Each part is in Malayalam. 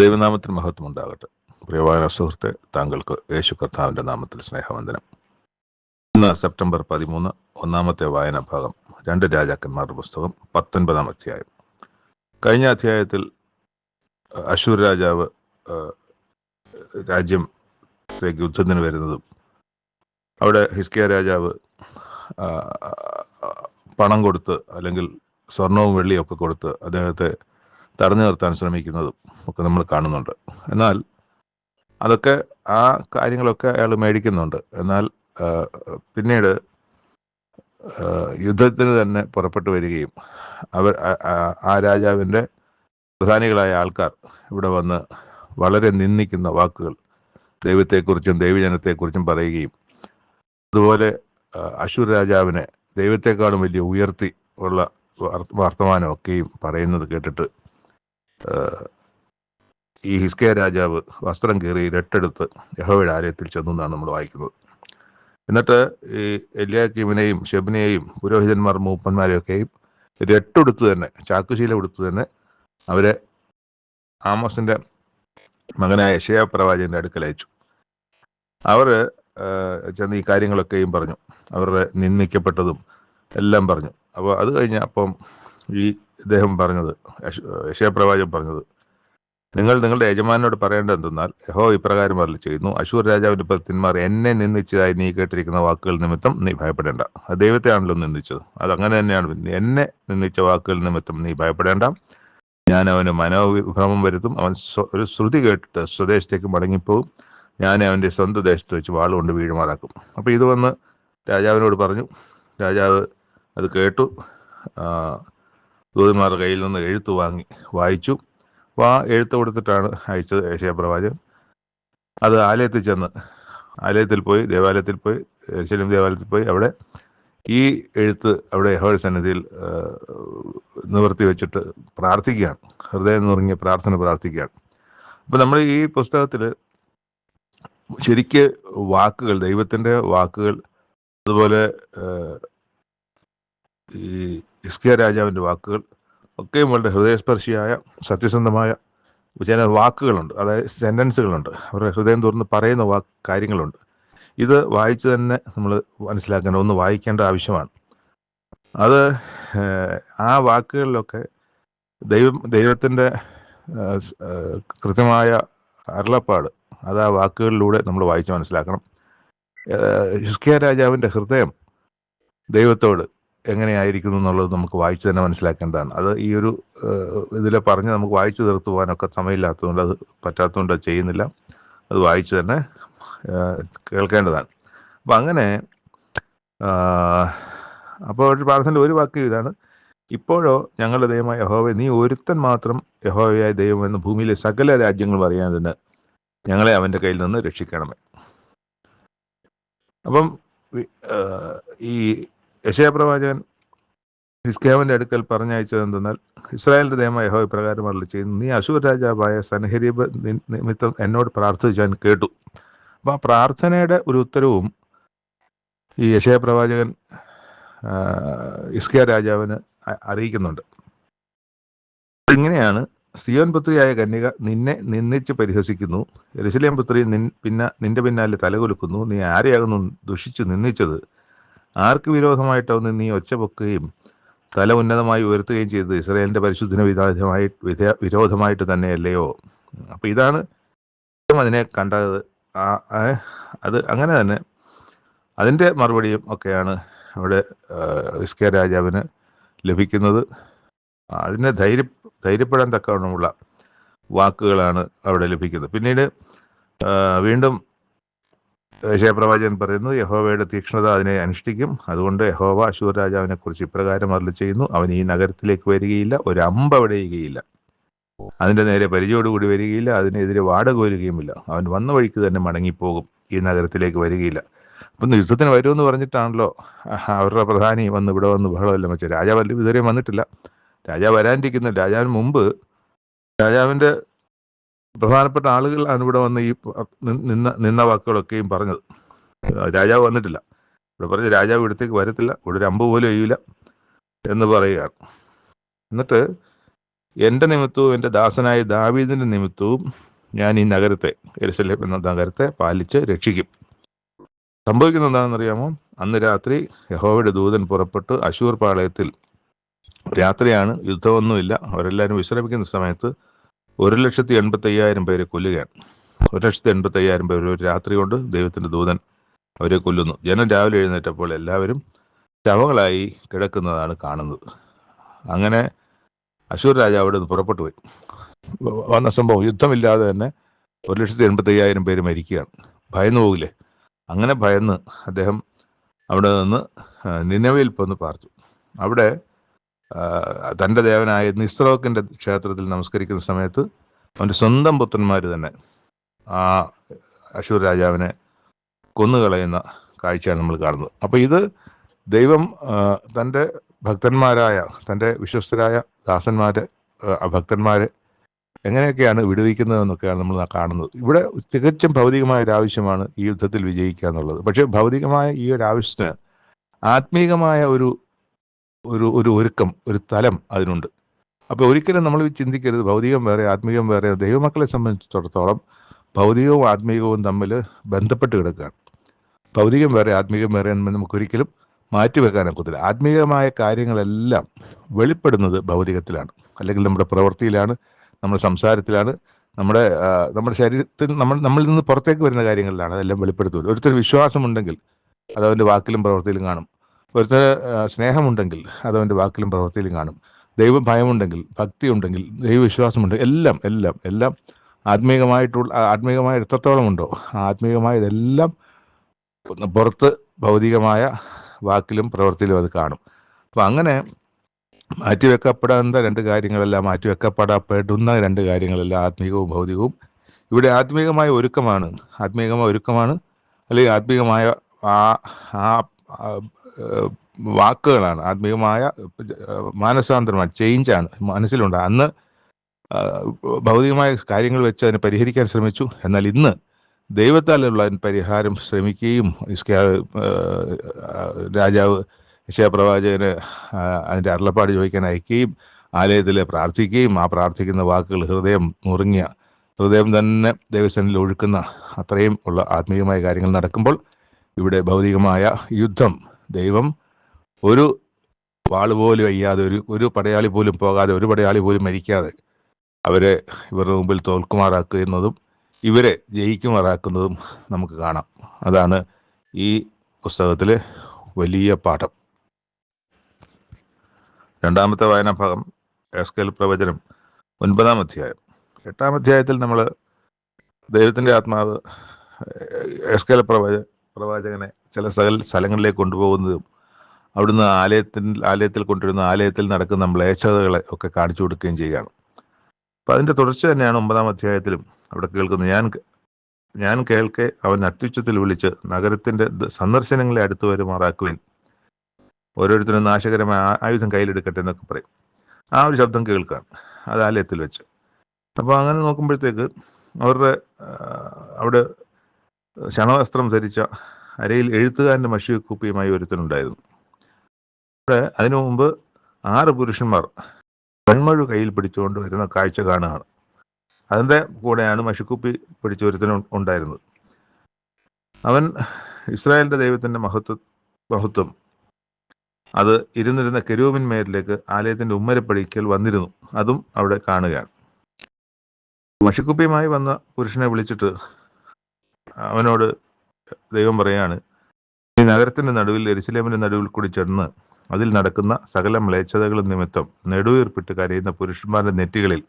ദൈവനാമത്തിന് മഹത്വം ഉണ്ടാകട്ടെ പ്രിയവാന സുഹൃത്തെ താങ്കൾക്ക് യേശു കർത്താവിന്റെ നാമത്തിൽ സ്നേഹവന്ദനം. ഇന്ന് സെപ്റ്റംബർ പതിമൂന്ന് ഒന്നാമത്തെ വായനാ ഭാഗം രണ്ട് രാജാക്കന്മാരുടെ പുസ്തകം പത്തൊൻപതാം അധ്യായം. കഴിഞ്ഞ അധ്യായത്തിൽ അശൂർ രാജാവ് രാജ്യം യുദ്ധത്തിന് വരുന്നതും അവിടെ ഹിസ്കിയ രാജാവ് പണം കൊടുത്ത് അല്ലെങ്കിൽ സ്വർണവും വെള്ളിയും ഒക്കെ കൊടുത്ത് അദ്ദേഹത്തെ തടഞ്ഞു നിർത്താൻ ശ്രമിക്കുന്നതും ഒക്കെ നമ്മൾ കാണുന്നുണ്ട്. എന്നാൽ അതൊക്കെ ആ കാര്യങ്ങളൊക്കെ അയാൾ മേടിക്കുന്നുണ്ട്. എന്നാൽ പിന്നീട് യുദ്ധത്തിന് തന്നെ പുറപ്പെട്ടു വരികയും അവർ ആ- രാജാവിന്റെ പ്രധാനികളായ ആൾക്കാർ ഇവിടെ വന്ന് വളരെ നിന്ദിക്കുന്ന വാക്കുകൾ ദൈവത്തെക്കുറിച്ചും ദൈവജനത്തെക്കുറിച്ചും പറയുകയും അതുപോലെ അശൂർ രാജാവിനെ ദൈവത്തെക്കാളും വലിയ ഉയർത്തി ഉള്ള വാർ- വർത്തമാനമൊക്കെയും പറയുന്നത് കേട്ടിട്ട് ഈ ഹിസ്കയ രാജാവ് വസ്ത്രം കീറി രട്ടെടുത്ത് യഹോവയുടെ ആലയത്തിൽ ചെന്നു എന്നാണ് നമ്മൾ വായിക്കുന്നത്. എന്നിട്ട് ഈ എലിയാക്കിമിനെയും ഷെബിനെയും പുരോഹിതന്മാർ മൂപ്പന്മാരെയൊക്കെയും രട്ടെടുത്ത് തന്നെ ചാക്കുശീല എടുത്ത് തന്നെ അവരെ ആമോസിന്റെ മകനായ ഷെയ പ്രവാചകന്റെ അടുക്കൽ അയച്ചു. അവർ ചെന്ന് ഈ കാര്യങ്ങളൊക്കെയും പറഞ്ഞു. അവരുടെ നിന്ദിക്കപ്പെട്ടതും എല്ലാം പറഞ്ഞു. അപ്പോൾ അത് കഴിഞ്ഞ് അപ്പം ഈ ഇദ്ദേഹം പറഞ്ഞത് യശയപ്രവാചകൻ പറഞ്ഞത് നിങ്ങൾ നിങ്ങളുടെ യജമാനോട് പറയേണ്ടത് എന്തെന്നാൽ യഹോ ഇപ്രകാരം അരളി ചെയ്യുന്നു അശൂർ രാജാവിന്റെ പത്തിന്മാർ എന്നെ നിന്ദിച്ചതായി നീ കേട്ടിരിക്കുന്ന വാക്കുകൾ നിമിത്തം നീ ഭയപ്പെടേണ്ട. ദൈവത്തെയാണല്ലോ നിന്ദിച്ചത്. അത് അങ്ങനെ തന്നെയാണ്. എന്നെ നിന്ദിച്ച വാക്കുകൾ നിമിത്തം നീ ഭയപ്പെടേണ്ട. ഞാൻ അവന് മനോവിഭ്രമം വരുത്തും. അവൻ ഒരു ശ്രുതി കേട്ടിട്ട് സ്വദേശത്തേക്ക് മടങ്ങിപ്പോകും. ഞാൻ അവന്റെ സ്വന്തം ദേശത്ത് വെച്ച് വാളുകൊണ്ട് വീഴുമാറാക്കും. അപ്പോൾ ഇത് വന്ന് രാജാവിനോട് പറഞ്ഞു. രാജാവ് അത് കേട്ടു. ദൂതന്മാരുടെ കയ്യിൽ നിന്ന് എഴുത്ത് വാങ്ങി വായിച്ചു. അപ്പോൾ ആ എഴുത്ത് കൊടുത്തിട്ടാണ് അയച്ചത് ഏഷ്യാപ്രവാചകൻ അത് ആലയത്തിൽ ചെന്ന് ആലയത്തിൽ പോയി ദേവാലയത്തിൽ പോയി ശരിയും ദേവാലയത്തിൽ പോയി അവിടെ ഈ എഴുത്ത് അവിടെ യഹോയുടെ സന്നിധിയിൽ നിവർത്തി വെച്ചിട്ട് പ്രാർത്ഥിക്കുകയാണ്. ഹൃദയം നുറങ്ങിയ പ്രാർത്ഥന പ്രാർത്ഥിക്കുകയാണ്. അപ്പം നമ്മൾ ഈ പുസ്തകത്തിൽ ശരിക്ക് വാക്കുകൾ ദൈവത്തിന്റെ വാക്കുകൾ അതുപോലെ ഈ ഇസ്കിയ രാജാവിന്റെ വാക്കുകൾ ഒക്കെയും വളരെ ഹൃദയസ്പർശിയായ സത്യസന്ധമായ ചില വാക്കുകളുണ്ട്. അതായത് സെന്റൻസുകളുണ്ട് അവരുടെ ഹൃദയം തുറന്ന് പറയുന്ന വാക്ക് കാര്യങ്ങളുണ്ട്. ഇത് വായിച്ച് തന്നെ നമ്മൾ മനസ്സിലാക്കേണ്ട ഒന്ന് വായിക്കേണ്ട ആവശ്യമാണ്. അത് ആ വാക്കുകളിലൊക്കെ ദൈവം ദൈവത്തിന്റെ കൃത്യമായ അരുളപ്പാട് അത് ആ വാക്കുകളിലൂടെ നമ്മൾ വായിച്ച് മനസ്സിലാക്കണം. ഹിസ്കിയ രാജാവിന്റെ ഹൃദയം ദൈവത്തോട് എങ്ങനെയായിരിക്കുന്നു എന്നുള്ളത് നമുക്ക് വായിച്ചു തന്നെ മനസ്സിലാക്കേണ്ടതാണ്. അത് ഈ ഒരു ഇതിലെ പറഞ്ഞ് നമുക്ക് വായിച്ചു തീർത്തു പോകാനൊക്കെ സമയമില്ലാത്തതുകൊണ്ട് അത് പറ്റാത്തതുകൊണ്ട് അത് ചെയ്യുന്നില്ല. അത് വായിച്ചു തന്നെ കേൾക്കേണ്ടതാണ്. അപ്പം അങ്ങനെ അപ്പോൾ ഒരു പ്രാർത്ഥനയിൽ ഒരു വാക്ക് ഇതാണ്. ഇപ്പോഴോ ഞങ്ങളുടെ ദൈവമായ യഹോവ നീ ഒരുത്തൻ മാത്രം യഹോവയായ ദൈവമെന്ന് ഭൂമിയിലെ സകല രാജ്യങ്ങൾ അറിയാതിന് ഞങ്ങളെ അവന്റെ കയ്യിൽ നിന്ന് രക്ഷിക്കണമേ. അപ്പം ഈ യശയപ്രവാചകൻ ഹിസ്കേവന്റെ അടുക്കൽ പറഞ്ഞയച്ചത് എന്തെന്നാൽ ഇസ്രായേലിന്റെ ദൈവമായ യഹോ ഇപ്രകാരം അരളി ചെയ്യുന്നു നീ അശൂർ രാജാവായ സൻഹരീബ് നിമിത്തം എന്നോട് പ്രാർത്ഥിച്ച് ഞാൻ കേട്ടു. അപ്പം ആ പ്രാർത്ഥനയുടെ ഒരു ഉത്തരവും ഈ യശയപ്രവാചകൻ ഇസ്കിയ രാജാവിന് അറിയിക്കുന്നുണ്ട്. ഇങ്ങനെയാണ് സിയോൻ പുത്രിയായ കന്യക നിന്നെ നിന്നിച്ച് പരിഹസിക്കുന്നു എരുസലേം പുത്രി നിൻ പിന്ന നിന്റെ പിന്നാലെ തലകുലുക്കുന്നു നീ ആരെയാകുന്നു ദുഷിച്ചു നിന്ദിച്ചത്? ആർക്ക് വിരോധമായിട്ടവന്ന് നീ ഒച്ച പൊക്കുകയും തല ഉന്നതമായി ഉയർത്തുകയും ചെയ്തത് ഇസ്രയേലിന്റെ പരിശുദ്ധന വിരോധമായി വിധ വിരോധമായിട്ട് തന്നെയല്ലയോ? അപ്പോൾ ഇതാണ് അതിനെ കണ്ടത്. അത് അങ്ങനെ തന്നെ. അതിന്റെ മറുപടിയും ഒക്കെയാണ് അവിടെ ഇസ്കേ രാജാവിന് ലഭിക്കുന്നത്. അതിനെ ധൈര്യ ധൈര്യപ്പെടാൻ തക്കവണ്ണമുള്ള വാക്കുകളാണ് അവിടെ ലഭിക്കുന്നത്. പിന്നീട് വീണ്ടും യശയപ്രവാചകൻ പറയുന്നു യഹോവയുടെ തീക്ഷ്ണത അതിനെ അനുഷ്ഠിക്കും. അതുകൊണ്ട് യഹോവ അശൂർ രാജാവിനെ കുറിച്ച് ഇപ്രകാരം അരളി ചെയ്യുന്നു. അവൻ ഈ നഗരത്തിലേക്ക് വരികയില്ല ഒരു അമ്പ അവിടെയുകയില്ല അതിന്റെ നേരെ പരിചയോടുകൂടി വരികയില്ല അതിനെതിരെ വാടക വരികയുമില്ല അവൻ വന്ന വഴിക്ക് തന്നെ മടങ്ങിപ്പോകും ഈ നഗരത്തിലേക്ക് വരികയില്ല. അപ്പം യുദ്ധത്തിന് വരുമെന്ന് പറഞ്ഞിട്ടാണല്ലോ അവരുടെ പ്രധാനി വന്ന് ഇവിടെ വന്ന് ബഹളമല്ല വെച്ചത്. രാജാവ് ഇതുവരെയും വന്നിട്ടില്ല. രാജാവ് വരാനിരിക്കുന്നു. രാജാവിന് മുമ്പ് രാജാവിന്റെ പ്രധാനപ്പെട്ട ആളുകളാണ് ഇവിടെ വന്ന് ഈ നിന്ന നിന്ന വാക്കുകളൊക്കെയും പറഞ്ഞത്. രാജാവ് വന്നിട്ടില്ല. ഇവിടെ പറഞ്ഞ് രാജാവ് ഇവിടത്തേക്ക് വരത്തില്ല. ഇവിടെ ഒരു അമ്പ് പോലും ചെയ്യില്ല എന്ന് പറയുകയാണ്. എന്നിട്ട് എന്റെ നിമിത്തവും എന്റെ ദാസനായ ദാവീദിന്റെ നിമിത്തവും ഞാൻ ഈ നഗരത്തെ എരുസലേം എന്ന നഗരത്തെ പാലിച്ച് രക്ഷിക്കും. സംഭവിക്കുന്നത് എന്താണെന്നറിയാമോ? അന്ന് രാത്രി യഹോവയുടെ ദൂതൻ പുറപ്പെട്ട് അശൂർ പാളയത്തിൽ രാത്രിയാണ് യുദ്ധമൊന്നുമില്ല. അവരെല്ലാവരും വിശ്രമിക്കുന്ന സമയത്ത് ഒരു ലക്ഷത്തി എൺപത്തി അയ്യായിരം പേരെ കൊല്ലുകയാണ്. ഒരു ലക്ഷത്തി എൺപത്തി അയ്യായിരം പേർ ഒരു രാത്രി കൊണ്ട് ദൈവത്തിന്റെ ദൂതൻ അവരെ കൊല്ലുന്നു. ജനം രാവിലെ എഴുന്നേറ്റപ്പോൾ എല്ലാവരും ശവങ്ങളായി കിടക്കുന്നതാണ് കാണുന്നത്. അങ്ങനെ അശൂർ രാജാവ് അവിടെ നിന്ന് പുറപ്പെട്ടു പോയി. വന്ന സംഭവം യുദ്ധമില്ലാതെ തന്നെ ഒരു ലക്ഷത്തി എൺപത്തി അയ്യായിരം പേര് മരിക്കുകയാണ്. ഭയന്നു പോകില്ലേ? അങ്ങനെ ഭയന്ന് അദ്ദേഹം അവിടെ നിന്ന് നിന്നവയിൽ നിനവയിൽ പോന്ന് പാർത്തു. അവിടെ തന്റെ ദേവനായ നിസ്രോക്കിന്റെ ക്ഷേത്രത്തിൽ നമസ്കരിക്കുന്ന സമയത്ത് അവന്റെ സ്വന്തം പുത്രന്മാർ തന്നെ ആ അശൂർ രാജാവിനെ കൊന്നുകളയുന്ന കാഴ്ചയാണ് നമ്മൾ കാണുന്നത്. അപ്പോൾ ഇത് ദൈവം തന്റെ ഭക്തന്മാരായ തന്റെ വിശ്വസ്തരായ ദാസന്മാരെ ഭക്തന്മാരെ എങ്ങനെയൊക്കെയാണ് വിടുവിക്കുന്നതെന്നൊക്കെയാണ് നമ്മൾ കാണുന്നത്. ഇവിടെ തികച്ചും ഭൗതികമായ ഒരു ആവശ്യമാണ് ഈ യുദ്ധത്തിൽ വിജയിക്കുക എന്നുള്ളത്. പക്ഷേ ഭൗതികമായ ഈ ഒരു ആവശ്യത്തിന് ആത്മീകമായ ഒരു ഒരു ഒരു ഒരുക്കം ഒരു തലം അതിനുണ്ട്. അപ്പോൾ ഒരിക്കലും നമ്മൾ ചിന്തിക്കരുത്. ഭൗതികം വേറെ ആത്മീകം വേറെ ദൈവമക്കളെ സംബന്ധിച്ചിടത്തോളം ഭൗതികവും ആത്മീകവും തമ്മിൽ ബന്ധപ്പെട്ട് കിടക്കുകയാണ്. ഭൗതികം വേറെ ആത്മീകം വേറെ എന്ന് മാറ്റി ഒക്കത്തില്ല. ആത്മീകമായ കാര്യങ്ങളെല്ലാം വെളിപ്പെടുന്നത് ഭൗതികത്തിലാണ്. അല്ലെങ്കിൽ നമ്മുടെ പ്രവൃത്തിയിലാണ് നമ്മുടെ സംസാരത്തിലാണ് നമ്മുടെ നമ്മുടെ ശരീരത്തിൽ നമ്മൾ നമ്മളിൽ നിന്ന് പുറത്തേക്ക് വരുന്ന കാര്യങ്ങളിലാണ് അതെല്ലാം വെളിപ്പെടുത്തുന്നത്. ഒരുത്തൊരു വിശ്വാസമുണ്ടെങ്കിൽ അത് അവന്റെ വാക്കിലും പ്രവൃത്തിയിലും കാണും. ഒരുത്തർ സ്നേഹമുണ്ടെങ്കിൽ അത് അവന്റെ വാക്കിലും പ്രവൃത്തിയിലും കാണും. ദൈവ ഭയമുണ്ടെങ്കിൽ ഭക്തി ഉണ്ടെങ്കിൽ ദൈവവിശ്വാസമുണ്ടെങ്കിൽ എല്ലാം എല്ലാം എല്ലാം ആത്മീകമായിട്ടുള്ള ആത്മീകമായ എത്രത്തോളം ഉണ്ടോ ആ ആത്മീയമായതെല്ലാം ഒന്ന് പുറത്ത് ഭൗതികമായ വാക്കിലും പ്രവൃത്തിയിലും അത് കാണും. അപ്പം അങ്ങനെ മാറ്റിവെക്കപ്പെടേണ്ട രണ്ട് കാര്യങ്ങളെല്ലാം മാറ്റിവെക്കപ്പെടപ്പെടുന്ന രണ്ട് കാര്യങ്ങളെല്ലാം ആത്മീകവും ഭൗതികവും. ഇവിടെ ആത്മീകമായ ഒരുക്കമാണ്. ആത്മീകമായ ഒരുക്കമാണ് അല്ലെങ്കിൽ ആത്മീകമായ ആ ആ വാക്കുകളാണ് ആത്മീയമായ മാനസാന്തരമാണ് ചേഞ്ചാണ് മനസ്സിലുണ്ട്. അന്ന് ഭൗതികമായ കാര്യങ്ങൾ വെച്ച് അതിനെ പരിഹരിക്കാൻ ശ്രമിച്ചു. എന്നാൽ ഇന്ന് ദൈവത്താലുള്ള പരിഹാരം ശ്രമിക്കുകയും രാജാവ് പ്രവാചകന് അതിന്റെ അരുളപ്പാട് ചോദിക്കാൻ അയക്കുകയും ആലയത്തിൽ പ്രാർത്ഥിക്കുകയും ആ പ്രാർത്ഥിക്കുന്ന വാക്കുകൾ ഹൃദയം നുറുങ്ങിയ ഹൃദയം തന്നെ ദൈവസനിൽ ഒഴുക്കുന്ന അത്രയും ഉള്ള ആത്മീയമായ കാര്യങ്ങൾ നടക്കുമ്പോൾ ഇവിടെ ഭൗതികമായ യുദ്ധം. ദൈവം ഒരു വാൾ പോലും അയ്യാതെ ഒരു ഒരു പടയാളി പോലും പോകാതെ ഒരു പടയാളി പോലും മരിക്കാതെ അവരെ ഇവരുടെ മുമ്പിൽ തോൽക്കുമാറാക്കുന്നതും ഇവരെ ജയിക്കുമാറാക്കുന്നതും നമുക്ക് കാണാം. അതാണ് ഈ പുസ്തകത്തിലെ വലിയ പാഠം. രണ്ടാമത്തെ വായനാഭാഗം എസ്കേൽ പ്രവചനം ഒൻപതാം അധ്യായം. എട്ടാം അധ്യായത്തിൽ നമ്മൾ ദൈവത്തിന്റെ ആത്മാവ് എസ്കേൽ പ്രവച പ്രവാചകനെ ചില സകൽ സ്ഥലങ്ങളിലേക്ക് കൊണ്ടുപോകുന്നതും അവിടുന്ന് ആലയത്തിൽ ആലയത്തിൽ കൊണ്ടുവരുന്ന ആലയത്തിൽ നടക്കുന്ന മ്ലേച്ഛതകളെ ഒക്കെ കാണിച്ചു കൊടുക്കുകയും ചെയ്യുകയാണ്. അപ്പം അതിന്റെ തുടർച്ച തന്നെയാണ് ഒമ്പതാം അധ്യായത്തിലും അവിടെ കേൾക്കുന്നത്. ഞാൻ ഞാൻ കേൾക്കെ അവൻ അത്യുച്ചത്തിൽ വിളിച്ച് നഗരത്തിന്റെ സന്ദർശനങ്ങളെ അടുത്തു വരുമാറാക്കുവിൻ. ഓരോരുത്തരും നാശകരമായ ആയുധം കയ്യിലെടുക്കട്ടെ എന്നൊക്കെ പറയും. ആ ഒരു ശബ്ദം കേൾക്കുകയാണ് അത് ആലയത്തിൽ വെച്ച്. അപ്പോൾ അങ്ങനെ നോക്കുമ്പോഴത്തേക്ക് അവരുടെ അവിടെ ശണവസ്ത്രം ധരിച്ച അരയിൽ എഴുത്തുകാരന്റെ മഷി കുപ്പിയുമായി ഒരുത്തനുണ്ടായിരുന്നു. അവിടെ അതിനു മുമ്പ് ആറ് പുരുഷന്മാർ പെൺമഴു കയ്യിൽ പിടിച്ചുകൊണ്ട് വരുന്ന കാഴ്ച കാണുകയാണ്. അതിന്റെ കൂടെയാണ് മഷിക്കുപ്പി പിടിച്ച ഒരുത്തനും ഉണ്ടായിരുന്നത്. അവൻ ഇസ്രായേലിന്റെ ദൈവത്തിന്റെ മഹത്വ മഹത്വം. അത് ഇരുന്നിരുന്ന കെരൂബിൻ മേരിലേക്ക് ആലയത്തിന്റെ ഉമ്മരപ്പടിക്കൽ വന്നിരുന്നു. അതും അവിടെ കാണുകയാണ്. മഷിക്കുപ്പിയുമായി വന്ന പുരുഷനെ വിളിച്ചിട്ട് അവനോട് ദൈവം പറയാണ് ഈ നഗരത്തിന്റെ നടുവിൽ എരിശിലേമിന്റെ നടുവിൽ കൂടി ചെന്ന് അതിൽ നടക്കുന്ന സകല മ്ലേച്ഛതകളും നിമിത്തം നെടുവീർപ്പിട്ട് കരയുന്ന പുരുഷന്മാരുടെ നെറ്റികളിൽ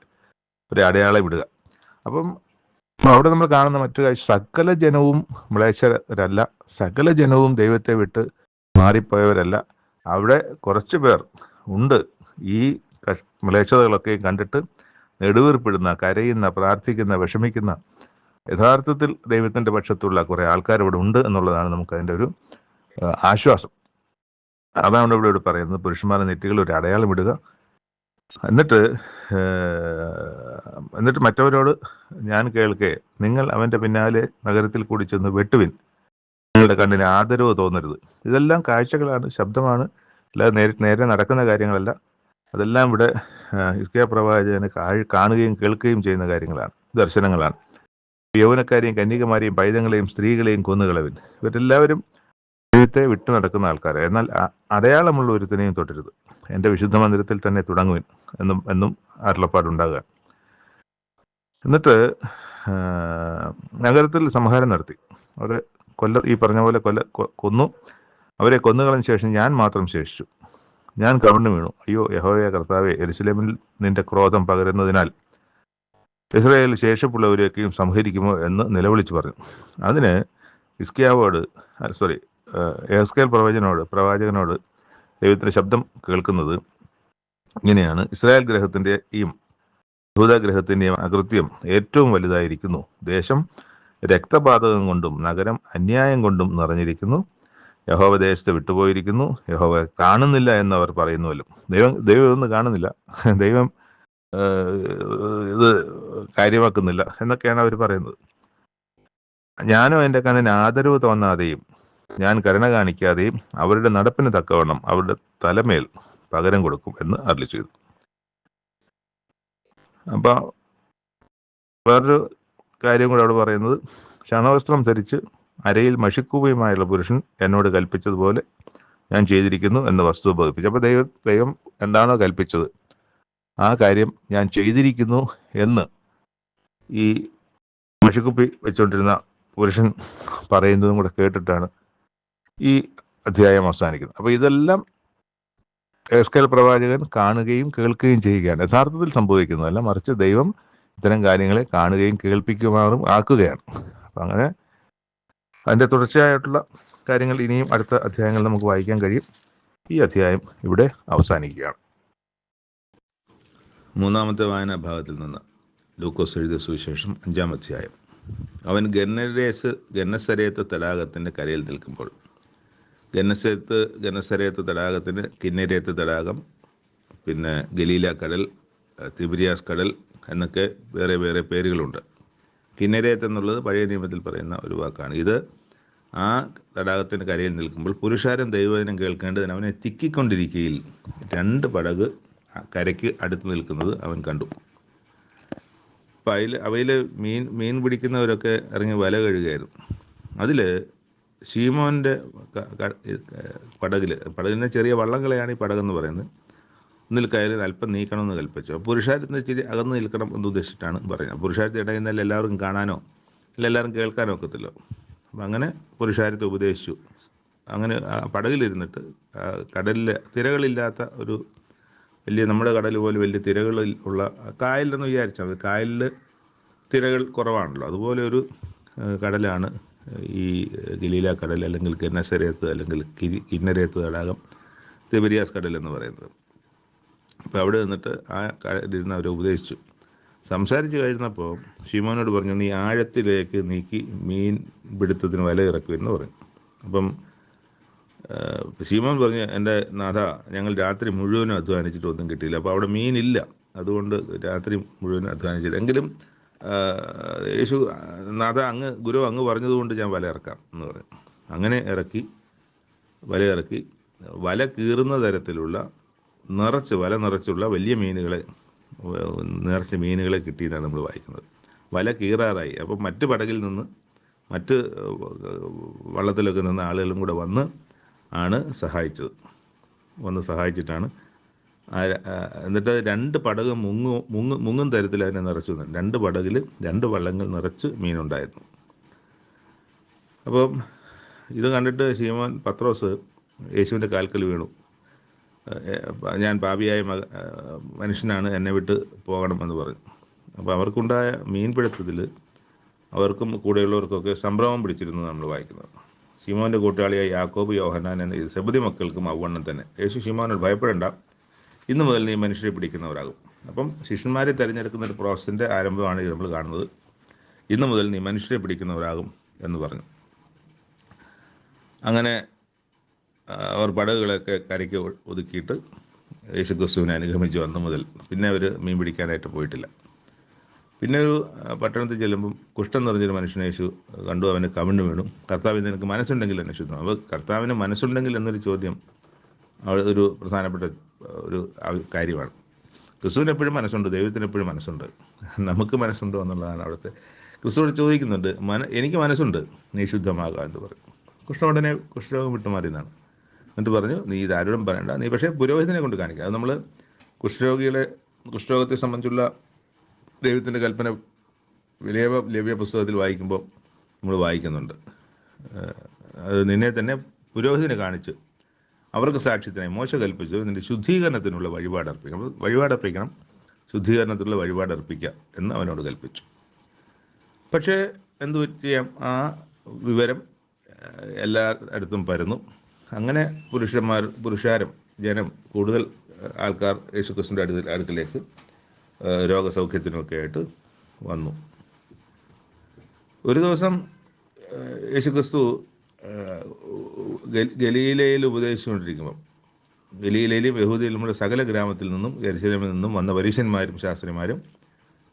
ഒരു അടയാളം ഇടുക അപ്പം അവിടെ നമ്മൾ കാണുന്ന മറ്റു കാഴ്ച സകല ജനവും മ്ലേച്ഛരല്ല സകല ജനവും ദൈവത്തെ വിട്ട് മാറിപ്പോയവരല്ല. അവിടെ കുറച്ച് പേർ ഉണ്ട്. ഈ മ്ലേച്ഛതകളൊക്കെ കണ്ടിട്ട് നെടുവീർപ്പിടുന്ന കരയുന്ന പ്രാർത്ഥിക്കുന്ന വിഷമിക്കുന്ന യഥാർത്ഥത്തിൽ ദൈവത്തിന്റെ പക്ഷത്തുള്ള കുറേ ആൾക്കാർ ഇവിടെ ഉണ്ട് എന്നുള്ളതാണ് നമുക്ക് അതിന്റെ ഒരു ആശ്വാസം. അതാണ് ഇവിടെ ഇവിടെ പറയുന്നത്. പുരുഷന്മാരുടെ നെറ്റികൾ ഒരു അടയാളം ഇടുക. എന്നിട്ട് എന്നിട്ട് മറ്റവരോട് ഞാൻ കേൾക്കെ നിങ്ങൾ അവന്റെ പിന്നാലെ നഗരത്തിൽ കൂടി ചെന്ന് വെട്ടുവിൻ. നിങ്ങളുടെ കണ്ണിന് ആദരവ് തോന്നരുത്. ഇതെല്ലാം കാഴ്ചകളാണ് ശബ്ദമാണ്. അല്ലാതെ നേരെ നേരെ നടക്കുന്ന കാര്യങ്ങളല്ല. അതെല്ലാം ഇവിടെ ഇസ്കേ പ്രവാചകനെ കാണുകയും കേൾക്കുകയും ചെയ്യുന്ന കാര്യങ്ങളാണ് ദർശനങ്ങളാണ്. യൗവനക്കാരെയും കന്യകമാരെയും പൈതങ്ങളെയും സ്ത്രീകളെയും കൊന്നുകളവിൻ. ഇവരെല്ലാവരും ദൈവത്തെ വിട്ടു നടക്കുന്ന ആൾക്കാർ എന്നാൽ അടയാളമുള്ള ഒരുത്തിനെയും തൊട്ടരുത് എന്റെ വിശുദ്ധ മന്ദിരത്തിൽ തന്നെ തുടങ്ങുവിൻ എന്നും എന്നും അരുളപ്പാടുണ്ടാകുക എന്നിട്ട് നഗരത്തിൽ സംഹാരം നടത്തി. അവരെ കൊല്ല ഈ പറഞ്ഞ പോലെ കൊല്ല കൊന്നു. അവരെ കൊന്നുകളഞ്ഞ ശേഷം ഞാൻ മാത്രം ശേഷിച്ചു. ഞാൻ കവിണ്ണു വീണു. അയ്യോ യഹോവയ കർത്താവെ എരുസലേമിൽ നിന്റെ ക്രോധം പകരുന്നതിനാൽ ഇസ്രായേൽ ശേഷപ്പുള്ളവരെയൊക്കെയും സംഹരിക്കുമോ എന്ന് നിലവിളിച്ചു പറഞ്ഞു. അതിന് ഇസ്കിയാവോട് സോറി എസ്കേൽ പ്രവചനോട് പ്രവാചകനോട് ദൈവത്തിന്റെ ശബ്ദം കേൾക്കുന്നത് ഇങ്ങനെയാണ്. ഇസ്രായേൽ ഗ്രഹത്തിന്റെയും യഹൂദഗ്രഹത്തിന്റെയും അകൃത്യം ഏറ്റവും വലുതായിരിക്കുന്നു. ദേശം രക്തപാതകം കൊണ്ടും നഗരം അന്യായം കൊണ്ടും നിറഞ്ഞിരിക്കുന്നു. യഹോവ ദേശത്ത് വിട്ടുപോയിരിക്കുന്നു. യഹോവ കാണുന്നില്ല എന്നവർ പറയുന്നുവല്ലോ. ദൈവം ദൈവം ഒന്നും കാണുന്നില്ല. ദൈവം ഇത് കാര്യമാക്കുന്നില്ല എന്നൊക്കെയാണ് അവർ പറയുന്നത്. ഞാനും എന്റെ കണ്ണിന് ആദരവ് തോന്നാതെയും ഞാൻ കരുണ കാണിക്കാതെയും അവരുടെ നടപ്പിന് തക്കവണ്ണം അവരുടെ തലമേൽ പകരം കൊടുക്കും എന്ന് അരളി ചെയ്തു. അപ്പോൾ വേറൊരു കാര്യം കൂടെ അവിടെ പറയുന്നത്. ക്ഷണവസ്ത്രം ധരിച്ച് അരയിൽ മഷിക്കൂവയുമായുള്ള പുരുഷൻ എന്നോട് കൽപ്പിച്ചതുപോലെ ഞാൻ ചെയ്തിരിക്കുന്നു എന്ന് വസ്തു ബോധിപ്പിച്ചു അപ്പോൾ ദൈവം ദൈവം എന്താണോ കൽപ്പിച്ചത് ആ കാര്യം ഞാൻ ചെയ്തിരിക്കുന്നു എന്ന് ഈ മഷിക്കുപ്പി വെച്ചുകൊണ്ടിരുന്ന പുരുഷൻ പറയുന്നതും കൂടെ കേട്ടിട്ടാണ് ഈ അധ്യായം അവസാനിക്കുന്നത്. അപ്പോൾ ഇതെല്ലാം എസ്കേൽ പ്രവാചകൻ കാണുകയും കേൾക്കുകയും ചെയ്യുകയാണ്. യഥാർത്ഥത്തിൽ സംഭവിക്കുന്നതല്ല മറിച്ച് ദൈവം ഇത്തരം കാര്യങ്ങളെ കാണുകയും കേൾപ്പിക്കുമാറും ആക്കുകയാണ്. അപ്പം അങ്ങനെ അതിന്റെ തുടർച്ചയായിട്ടുള്ള കാര്യങ്ങൾ ഇനിയും അടുത്ത അധ്യായങ്ങൾ നമുക്ക് വായിക്കാൻ കഴിയും. ഈ അധ്യായം ഇവിടെ അവസാനിക്കുകയാണ്. മൂന്നാമത്തെ വായനാ ഭാഗത്തിൽ നിന്ന് ലൂക്കോസ് എഴുതിയ സുവിശേഷം അഞ്ചാം അധ്യായം. അവൻ ഗന്നരേസ് ഗന്നസരയത്ത് തടാകത്തിന്റെ കരയിൽ നിൽക്കുമ്പോൾ ഗന്നസരത്ത് ഗന്നസരയത്ത് തടാകത്തിന് കിന്നരയത്ത് തടാകം പിന്നെ ഗലീല കടൽ തിബിരിയാസ് കടൽ എന്നൊക്കെ വേറെ വേറെ പേരുകളുണ്ട്. കിന്നരയത്ത് എന്നുള്ളത് പഴയ നിയമത്തിൽ പറയുന്ന ഒരു വാക്കാണ്. ഇത് ആ തടാകത്തിന്റെ കരയിൽ നിൽക്കുമ്പോൾ പുരുഷാരം ദൈവവചനം കേൾക്കേണ്ടതിന് അവനെ തിക്കിക്കൊണ്ടിരിക്കുകയിൽ രണ്ട് പടക് കരയ്ക്ക് അടുത്ത് നിൽക്കുന്നത് അവൻ കണ്ടു. അപ്പം അതിൽ അവയിൽ മീൻ മീൻ പിടിക്കുന്നവരൊക്കെ ഇറങ്ങി വല കഴുകുകയായിരുന്നു. അതിൽ ഷീമോന്റെ പടകിൽ പടകിന്റെ ചെറിയ വള്ളങ്ങളെയാണ് ഈ പടകെന്ന് പറയുന്നത്. ഒന്നിൽ കയറി അല്പം നീക്കണമെന്ന് കൽപ്പിച്ചു. അപ്പോൾ പുരുഷാരത്തിന് ഇച്ചിരി അകന്ന് നിൽക്കണം എന്ന് ഉദ്ദേശിച്ചിട്ടാണ് പറയുന്നത്. പുരുഷാരത്തെ ഇടയിൽ എല്ലാവർക്കും കാണാനോ അല്ല എല്ലാവരും കേൾക്കാനോ ഒക്കത്തില്ലോ. അപ്പം അങ്ങനെ പുരുഷാരത്തെ ഉപദേശിച്ചു. അങ്ങനെ പടകിലിരുന്നിട്ട് കടലിലെ തിരകളില്ലാത്ത ഒരു വലിയ നമ്മുടെ കടൽ പോലെ വലിയ തിരകളിൽ ഉള്ള കായലെന്ന് വിചാരിച്ചാൽ മതി. കായലിൽ തിരകൾ കുറവാണല്ലോ. അതുപോലെ ഒരു കടലാണ് ഈ ഗലീല കടൽ അല്ലെങ്കിൽ കിന്നസരേത്ത് അല്ലെങ്കിൽ കിരി കിന്നരേത്ത് തടാകം തിബരിയാസ് കടൽ എന്ന് പറയുന്നത്. അപ്പോൾ അവിടെ നിന്നിട്ട് ആ കടലിരുന്ന് അവരെ ഉപദേശിച്ചു. സംസാരിച്ച് കഴിഞ്ഞപ്പോൾ ഷിമോനോട് പറഞ്ഞു നീ ആഴത്തിലേക്ക് നീക്കി മീൻ പിടുത്തത്തിന് വല ഇറക്കുമെന്ന് പറഞ്ഞു. അപ്പം ശീമോൻ പറഞ്ഞു എന്റെ നാഥ ഞങ്ങൾ രാത്രി മുഴുവനും അധ്വാനിച്ചിട്ട് ഒന്നും കിട്ടിയില്ല. അപ്പോൾ അവിടെ മീനില്ല. അതുകൊണ്ട് രാത്രി മുഴുവനും അധ്വാനിച്ചില്ല. എങ്കിലും യേശു നാഥ അങ്ങ് ഗുരു അങ്ങ് പറഞ്ഞതുകൊണ്ട് ഞാൻ വല ഇറക്കാം എന്ന് പറഞ്ഞു. അങ്ങനെ ഇറക്കി വല ഇറക്കി. വല കീറുന്ന തരത്തിലുള്ള നിറച്ച് വല നിറച്ചുള്ള വലിയ മീനുകളെ നിറച്ച് മീനുകളെ കിട്ടിയെന്നാണ് നമ്മൾ വായിക്കുന്നത്. വല കീറാറായി. അപ്പോൾ മറ്റ് പടകിൽ നിന്ന് മറ്റ് വള്ളത്തിലൊക്കെ നിന്ന് ആളുകളും കൂടെ വന്ന് ആണ് സഹായിച്ചത്. വന്ന് സഹായിച്ചിട്ടാണ്. എന്നിട്ട് രണ്ട് പടക് മുങ്ങു മുങ്ങും മുങ്ങും തരത്തിൽ അതിനെ നിറച്ചു. രണ്ട് പടകിൽ രണ്ട് വള്ളങ്ങൾ നിറച്ച് മീനുണ്ടായിരുന്നു. അപ്പം ഇത് കണ്ടിട്ട് ശീമോൻ പത്രോസ് യേശുവിന്റെ കാൽക്കൽ വീണു. ഞാൻ പാപിയായ മക മനുഷ്യനാണ് എന്നെ വിട്ട് പോകണമെന്ന് പറഞ്ഞു. അപ്പോൾ അവർക്കുണ്ടായ മീൻപിടുത്തത്തിൽ അവർക്കും കൂടെയുള്ളവർക്കൊക്കെ സംഭ്രമം പിടിച്ചിരുന്നു നമ്മൾ വായിക്കുന്നത്. ശിമോന്റെ കൂട്ടാളിയായ യാക്കോബ് യോഹന്നാൻ എന്ന ഈ സെബദി മക്കൾക്കും അവണ്ണം തന്നെ. യേശു ശിമോനോട് ഭയപ്പെടേണ്ട. ഇന്ന് മുതൽ നീ മനുഷ്യരെ പിടിക്കുന്നവരാകും. അപ്പം ശിഷ്യന്മാരെ തിരഞ്ഞെടുക്കുന്ന ഒരു പ്രോസസ്സിന്റെ ആരംഭമാണ് നമ്മൾ കാണുന്നത്. ഇന്ന് മുതൽ നീ മനുഷ്യരെ പിടിക്കുന്നവരാകും എന്ന് പറഞ്ഞു. അങ്ങനെ അവർ പടകുകളൊക്കെ കരയ്ക്ക് ഒതുക്കിയിട്ട് യേശുക്രിസ്തുവിനെ അനുഗമിച്ചു അന്ന് മുതൽ. പിന്നെ അവർ മീൻ പിടിക്കാനായിട്ട് പോയിട്ടില്ല. പിന്നെ ഒരു പട്ടണത്തിൽ ചെല്ലുമ്പം കുഷ്ഠം നിറഞ്ഞൊരു മനുഷ്യനെ യേശു കണ്ടു. അവന് കവിണ്ണു വീണു. കർത്താവിന് നിനക്ക് മനസ്സുണ്ടെങ്കിൽ എന്നെ ശുദ്ധം അപ്പോൾ കർത്താവിന് മനസ്സുണ്ടെങ്കിൽ എന്നൊരു ചോദ്യം അവിടെ ഒരു പ്രധാനപ്പെട്ട ഒരു കാര്യമാണ്. ക്രിസ്തുവിന് എപ്പോഴും മനസ്സുണ്ട് ദൈവത്തിന് എപ്പോഴും മനസ്സുണ്ട്. നമുക്ക് മനസ്സുണ്ടോ എന്നുള്ളതാണ് അവിടുത്തെ. ക്രിസ്തുവോട് ചോദിക്കുന്നുണ്ട് മന എനിക്ക് മനസ്സുണ്ട് നീ ശുദ്ധമാകുക എന്ന് പറയും. കൃഷ്ണോടനെ കുഷ്ഠരോഗം വിട്ടുമാറിയെന്നാണ്. എന്നിട്ട് പറഞ്ഞു നീ ഇതാരോടും പറയണ്ട. നീ പക്ഷേ പുരോഹിതനെ കൊണ്ട് കാണിക്കുക അത് നമ്മൾ കുഷ്ഠരോഗികളെ കുഷ്ഠരോഗത്തെ സംബന്ധിച്ചുള്ള ദൈവത്തിന്റെ കൽപ്പന വിലയ ലവ്യ പുസ്തകത്തിൽ വായിക്കുമ്പോൾ നമ്മൾ വായിക്കുന്നുണ്ട്. അത് നിന്നെ തന്നെ പുരോഹിതനെ കാണിച്ച് അവർക്ക് സാക്ഷ്യത്തിനായി മോശ കൽപ്പിച്ചു നിന്റെ ശുദ്ധീകരണത്തിനുള്ള വഴിപാട് അർപ്പിക്കണം. വഴിപാട് അർപ്പിക്കണം. ശുദ്ധീകരണത്തിനുള്ള വഴിപാട് അർപ്പിക്കുക എന്ന് അവനോട് കൽപ്പിച്ചു. പക്ഷേ എന്തു ചെയ്യാം ആ വിവരം എല്ലാ അടുത്തും പരന്നു. അങ്ങനെ പുരുഷന്മാർ പുരുഷാരം ജനം കൂടുതൽ ആൾക്കാർ യേശുക്രിസ്തുവിന്റെ അടുത്ത് അടുക്കിലേക്ക് രോഗസൗഖ്യത്തിനുമൊക്കെ ആയിട്ട് വന്നു. ഒരു ദിവസം യേശുക്രിസ്തു ഗലീലയിൽ ഉപദേശിച്ചുകൊണ്ടിരിക്കുമ്പം ഗലീലയിലും യഹൂദയിലുമുള്ള സകല ഗ്രാമത്തിൽ നിന്നും യെരുശലേമിൽ നിന്നും വന്ന പരീശന്മാരും ശാസ്ത്രിമാരും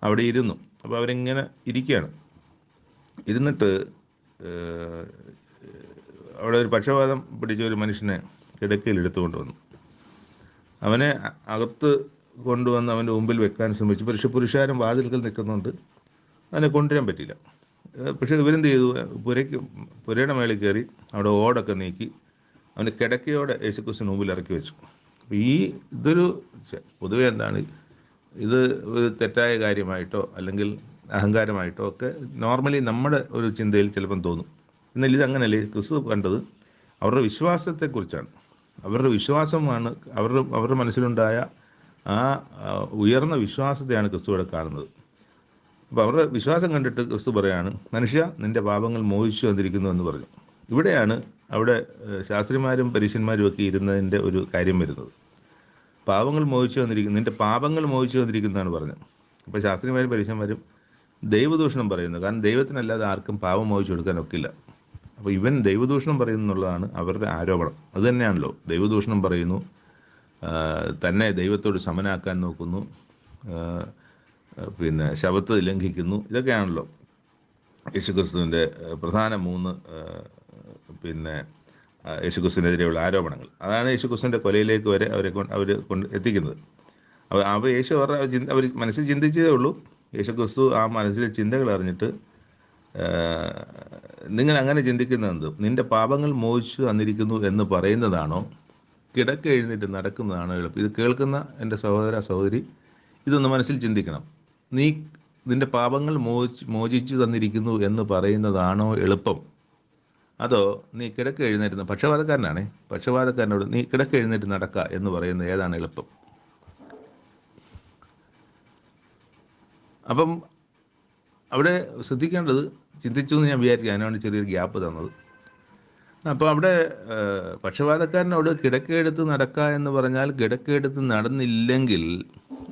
അവിടെ ഇരുന്നു. അപ്പോൾ അവരിങ്ങനെ ഇരിക്കുകയാണ്. ഇരുന്നിട്ട് അവിടെ ഒരു പക്ഷപാതം പിടിച്ച ഒരു മനുഷ്യനെ കിടക്കയിൽ എടുത്തുകൊണ്ട് വന്നു. അവനെ അകത്ത് കൊണ്ടുവന്ന് അവന്റെ മുമ്പിൽ വെക്കാൻ ശ്രമിച്ചു. പക്ഷെ പുരുഷാരം വാതിൽക്കൽ നിൽക്കുന്നുണ്ട്. അവനെ കൊണ്ടുവരാൻ പറ്റിയില്ല പക്ഷേ ഇവരെന്ത് ചെയ്തു? പുരയ്ക്ക് പുരയുടെ മേളിൽ കയറി അവിടെ ഓടൊക്കെ നീക്കി അവന്റെ കിടക്കയോടെ യേശുക്രിസ്തുവിന് മുമ്പിൽ ഇറക്കി വെച്ചു. ഈ ഇതൊരു പൊതുവെ എന്താണ്? ഇത് ഒരു തെറ്റായ കാര്യമായിട്ടോ അല്ലെങ്കിൽ അഹങ്കാരമായിട്ടോ ഒക്കെ നോർമലി നമ്മുടെ ഒരു ചിന്തയിൽ ചിലപ്പം തോന്നും. എന്നാൽ ഇത് അങ്ങനെയല്ലേ ക്രിസ്തു കണ്ടത് അവരുടെ വിശ്വാസത്തെക്കുറിച്ചാണ്. അവരുടെ വിശ്വാസമാണ് അവരുടെ അവരുടെ മനസ്സിലുണ്ടായ ആ ഉയർന്ന വിശ്വാസത്തെയാണ് ക്രിസ്തു ഇവിടെ കാണുന്നത്. അപ്പോൾ അവരുടെ വിശ്വാസം കണ്ടിട്ട് ക്രിസ്തു പറയാണ് മനുഷ്യ നിന്റെ പാപങ്ങൾ മോഹിച്ചു വന്നിരിക്കുന്നു എന്ന് പറഞ്ഞു. ഇവിടെയാണ് അവിടെ ശാസ്ത്രിമാരും പരീക്ഷന്മാരും ഒക്കെ ഇരുന്നതിന്റെ ഒരു കാര്യം വരുന്നത്. പാപങ്ങൾ മോഹിച്ചു വന്നിരിക്കുന്നു നിന്റെ പാപങ്ങൾ മോഹിച്ചു വന്നിരിക്കുന്നതാണ് പറഞ്ഞത് അപ്പോൾ ശാസ്ത്രിമാരും പരീക്ഷന്മാരും ദൈവദൂഷണം പറയുന്നു കാരണം ദൈവത്തിനല്ലാതെ ആർക്കും പാപം മോഹിച്ചു കൊടുക്കാൻ ഒക്കില്ല. അപ്പോൾ ഇവൻ ദൈവദൂഷണം പറയുന്നു എന്നുള്ളതാണ് അവരുടെ ആരോപണം. അതുതന്നെയാണല്ലോ ദൈവദൂഷണം പറയുന്നു തന്നെ ദൈവത്തോട് സമനാക്കാൻ നോക്കുന്നു. പിന്നെ ശബത്ത് ലംഘിക്കുന്നു. ഇതൊക്കെയാണല്ലോ യേശുക്രിസ്തുവിന്റെ പ്രധാന മൂന്ന് പിന്നെ യേശുക്രിസ്തുവിനെതിരെയുള്ള ആരോപണങ്ങൾ. അതാണ് യേശുക്രിസ്തുവിന്റെ കൊലയിലേക്ക് വരെ അവരെ കൊണ്ട് അവർ കൊണ്ട് എത്തിക്കുന്നത്. അപ്പോൾ അവർ യേശു അവരുടെ ചിന്ത അവർ മനസ്സിൽ ചിന്തിച്ചതേ ഉള്ളൂ. യേശുക്രിസ്തു ആ മനസ്സിലെ ചിന്തകൾ അറിഞ്ഞിട്ട് നിങ്ങൾ അങ്ങനെ ചിന്തിക്കുന്നത് നിന്റെ പാപങ്ങൾ മോഹിച്ചു തന്നിരിക്കുന്നു എന്ന് പറയുന്നതാണോ? കിടക്ക എഴുന്നേറ്റ് നടക്കുന്നതാണ് എളുപ്പം. ഇത് കേൾക്കുന്ന എന്റെ സഹോദര സഹോദരി ഇതൊന്ന് മനസ്സിൽ ചിന്തിക്കണം. നീ നിന്റെ പാപങ്ങൾ മോചി മോചിച്ചു തന്നിരിക്കുന്നു എന്ന് പറയുന്നതാണോ എളുപ്പം? അതോ നീ കിടക്ക എഴുന്നേറ്റ് പക്ഷപാതക്കാരനാണേ പക്ഷപാതക്കാരനോട് നീ കിടക്ക എഴുന്നേറ്റ് നടക്കുക എന്ന് പറയുന്നത് ഏതാണ് എളുപ്പം? അപ്പം അവിടെ ശ്രദ്ധിക്കേണ്ടത് ചിന്തിച്ചു എന്ന് ഞാൻ വിചാരിക്കുക അതിനാണ് ചെറിയൊരു ഗ്യാപ്പ് തന്നത്. അപ്പോൾ അവിടെ പക്ഷപാതക്കാരനോട് കിടക്കെടുത്ത് നടക്കുക എന്ന് പറഞ്ഞാൽ കിടക്കെടുത്ത് നടന്നില്ലെങ്കിൽ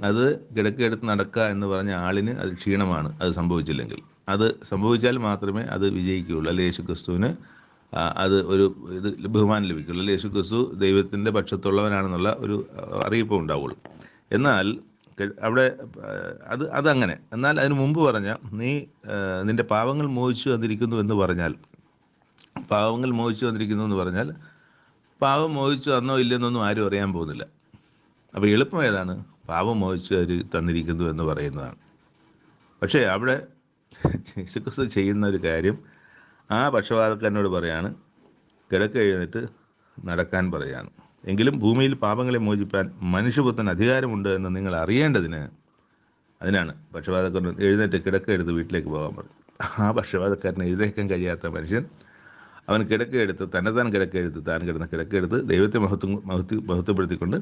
അത് കിടക്കെടുത്ത് നടക്കുക എന്ന് പറഞ്ഞ ആളിന് അത് ക്ഷീണമാണ് അത് സംഭവിച്ചില്ലെങ്കിൽ. അത് സംഭവിച്ചാൽ മാത്രമേ അത് വിജയിക്കുകയുള്ളൂ. അല്ലെ യേശു ക്രിസ്തുവിന് അത് ഒരു ഇത് ബഹുമാനം ലഭിക്കുള്ളൂ അല്ലെ യേശു ക്രിസ്തു ദൈവത്തിന്റെ പക്ഷത്തുള്ളവനാണെന്നുള്ള ഒരു അറിയിപ്പ് ഉണ്ടാവുള്ളൂ. എന്നാൽ അവിടെ അത് അതങ്ങനെ. എന്നാൽ അതിന് മുമ്പ് പറഞ്ഞ നീ നിന്റെ പാവങ്ങൾ മോഹിച്ചു വന്നിരിക്കുന്നു എന്ന് പറഞ്ഞാൽ പാവങ്ങൾ മോഹിച്ചു വന്നിരിക്കുന്നു എന്ന് പറഞ്ഞാൽ പാവം മോഹിച്ചു വന്നോ ഇല്ലെന്നൊന്നും ആരും അറിയാൻ പോകുന്നില്ല. അപ്പോൾ എളുപ്പം ഏതാണ്? പാവം മോഹിച്ചു അവർ തന്നിരിക്കുന്നു എന്ന് പറയുന്നതാണ്. പക്ഷേ അവിടെ യേശുക്രിസ്തു ചെയ്യുന്ന ഒരു കാര്യം ആ പക്ഷപാതക്കാരനോട് പറയാണ്. കിടക്ക എഴുന്നേറ്റ് നടക്കാൻ പറയാണ്. എങ്കിലും ഭൂമിയിൽ പാപങ്ങളെ മോചിപ്പാൻ മനുഷ്യപുത്രൻ അധികാരമുണ്ട് എന്ന് നിങ്ങൾ അറിയേണ്ടതിന് അതിനാണ് പക്ഷപാതക്കാരൻ എഴുന്നേറ്റ് കിടക്ക എടുത്ത് വീട്ടിലേക്ക് പോകാൻ പറഞ്ഞു. ആ പക്ഷപാതക്കാരന് എഴുന്നേക്കാൻ കഴിയാത്ത മനുഷ്യൻ അവൻ കിടക്കെടുത്ത് തന്നെ താൻ കിടക്കെടുത്ത് താൻ കിടന്ന കിടക്കെടുത്ത് ദൈവത്തെ മഹത്വം മഹത്വ മഹത്വപ്പെടുത്തിക്കൊണ്ട്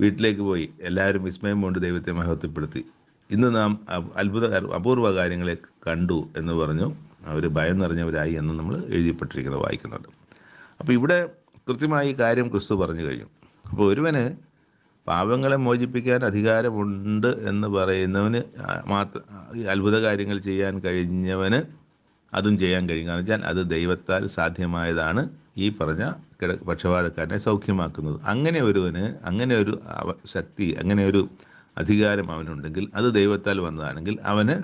വീട്ടിലേക്ക് പോയി. എല്ലാവരും വിസ്മയം കൊണ്ട് ദൈവത്തെ മഹത്വപ്പെടുത്തി. ഇന്ന് നാം അത്ഭുത അപൂർവ കാര്യങ്ങളെ കണ്ടു എന്ന് പറഞ്ഞു. അവർ ഭയം നിറഞ്ഞവരായി എന്ന് നമ്മൾ എഴുതിപ്പെട്ടിരിക്കുന്നത് വായിക്കുന്നുണ്ട്. അപ്പോൾ ഇവിടെ കൃത്യമായി കാര്യം ക്രിസ്തു പറഞ്ഞു കഴിഞ്ഞു. അപ്പോൾ ഒരുവന് പാപങ്ങളെ മോചിപ്പിക്കാൻ അധികാരമുണ്ട് എന്ന് പറയുന്നവന് മാത്രം അത്ഭുത കാര്യങ്ങൾ ചെയ്യാൻ കഴിഞ്ഞവന് അതും ചെയ്യാൻ കഴിയും. കാരണം വെച്ചാൽ അത് ദൈവത്താൽ സാധ്യമായതാണ് ഈ പറഞ്ഞ കിട പക്ഷപാതക്കാരനെ സൗഖ്യമാക്കുന്നത്. അങ്ങനെ ഒരുവന് അങ്ങനെ ഒരു ശക്തി അങ്ങനെ ഒരു അധികാരം അവനുണ്ടെങ്കിൽ അത് ദൈവത്താൽ വന്നതാണെങ്കിൽ അവന്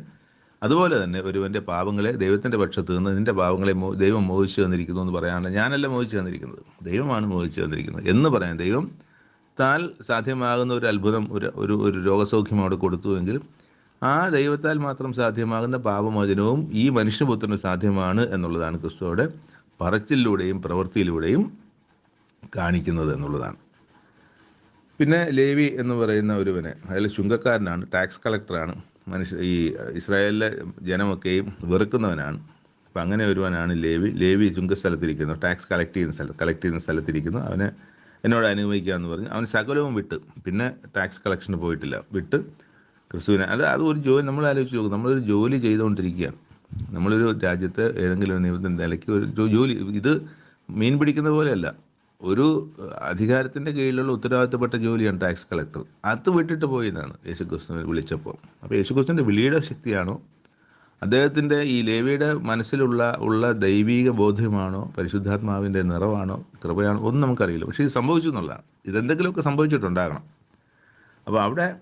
അതുപോലെ തന്നെ ഒരുവന്റെ പാപങ്ങളെ ദൈവത്തിന്റെ പക്ഷത്ത് നിന്ന് നിന്റെ പാപങ്ങളെ ദൈവം മോഹിച്ചു വന്നിരിക്കുന്നു എന്ന് പറയാനുള്ള ഞാനല്ല മോഹിച്ചു തന്നിരിക്കുന്നത്. ദൈവമാണ് മോഹിച്ചു തന്നിരിക്കുന്നത്. എന്ന് പറയാൻ ദൈവം താൽ സാധ്യമാകുന്ന ഒരു അത്ഭുതം ഒരു ഒരു ഒരു രോഗസൗഖ്യം അവിടെ കൊടുത്തുവെങ്കിൽ ആ ദൈവത്താൽ മാത്രം സാധ്യമാകുന്ന പാപമോചനവും ഈ മനുഷ്യപുത്രന് സാധ്യമാണ് എന്നുള്ളതാണ് ക്രിസ്തുവോടെ പറച്ചിലൂടെയും പ്രവൃത്തിയിലൂടെയും കാണിക്കുന്നത് എന്നുള്ളതാണ്. പിന്നെ ലേവി എന്ന് പറയുന്ന ഒരുവനെ അയാൾ ചുങ്കക്കാരനാണ് ടാക്സ് കളക്ടറാണ് മനുഷ്യ ഈ ഇസ്രായേലിലെ ജനമൊക്കെയും വെറുക്കുന്നവനാണ്. അപ്പം അങ്ങനെ ഒരുവനാണ് ലേവി. ലേവി ചുങ്ക സ്ഥലത്തിരിക്കുന്നു ടാക്സ് കളക്ട് ചെയ്യുന്ന സ്ഥലം കളക്ട് ചെയ്യുന്ന സ്ഥലത്തിരിക്കുന്നു. അവനെ എന്നോട് അനുഭവിക്കാമെന്ന് പറഞ്ഞു. അവൻ സകലവും വിട്ട്. പിന്നെ ടാക്സ് കളക്ഷന് പോയിട്ടില്ല. വിട്ട് ക്രിസ്തുവിനെ. അല്ല അത് ഒരു ജോലി നമ്മൾ ആലോചിച്ച് നോക്കും നമ്മളൊരു ജോലി ചെയ്തുകൊണ്ടിരിക്കുകയാണ്. നമ്മളൊരു രാജ്യത്തെ ഏതെങ്കിലും ഒരു നിയമത്തിന്റെ നിലയ്ക്ക് ഒരു ജോലി ഇത് മീൻ പിടിക്കുന്ന പോലെയല്ല. ഒരു അധികാരത്തിന്റെ കീഴിലുള്ള ഉത്തരവാദിത്തപ്പെട്ട ജോലിയാണ് ടാക്സ് കളക്ടർ അത് വിട്ടിട്ട് പോയി എന്നാണ് യേശുക്രിസ്തുവിനെ വിളിച്ചപ്പോൾ. അപ്പോൾ യേശു ക്രിസ്തുവിന്റെ വിളിയുടെ ശക്തിയാണോ? അദ്ദേഹത്തിന്റെ ഈ ലേവിയുടെ മനസ്സിലുള്ള ഉള്ള ദൈവീക ബോധ്യമാണോ? പരിശുദ്ധാത്മാവിന്റെ നിറവാണോ? കൃപയാണോ? ഒന്നും നമുക്കറിയില്ല. പക്ഷേ ഇത് സംഭവിച്ചു എന്നുള്ളതാണ്. ഇതെന്തെങ്കിലുമൊക്കെ സംഭവിച്ചിട്ടുണ്ടാകണം. അപ്പോൾ അവിടെ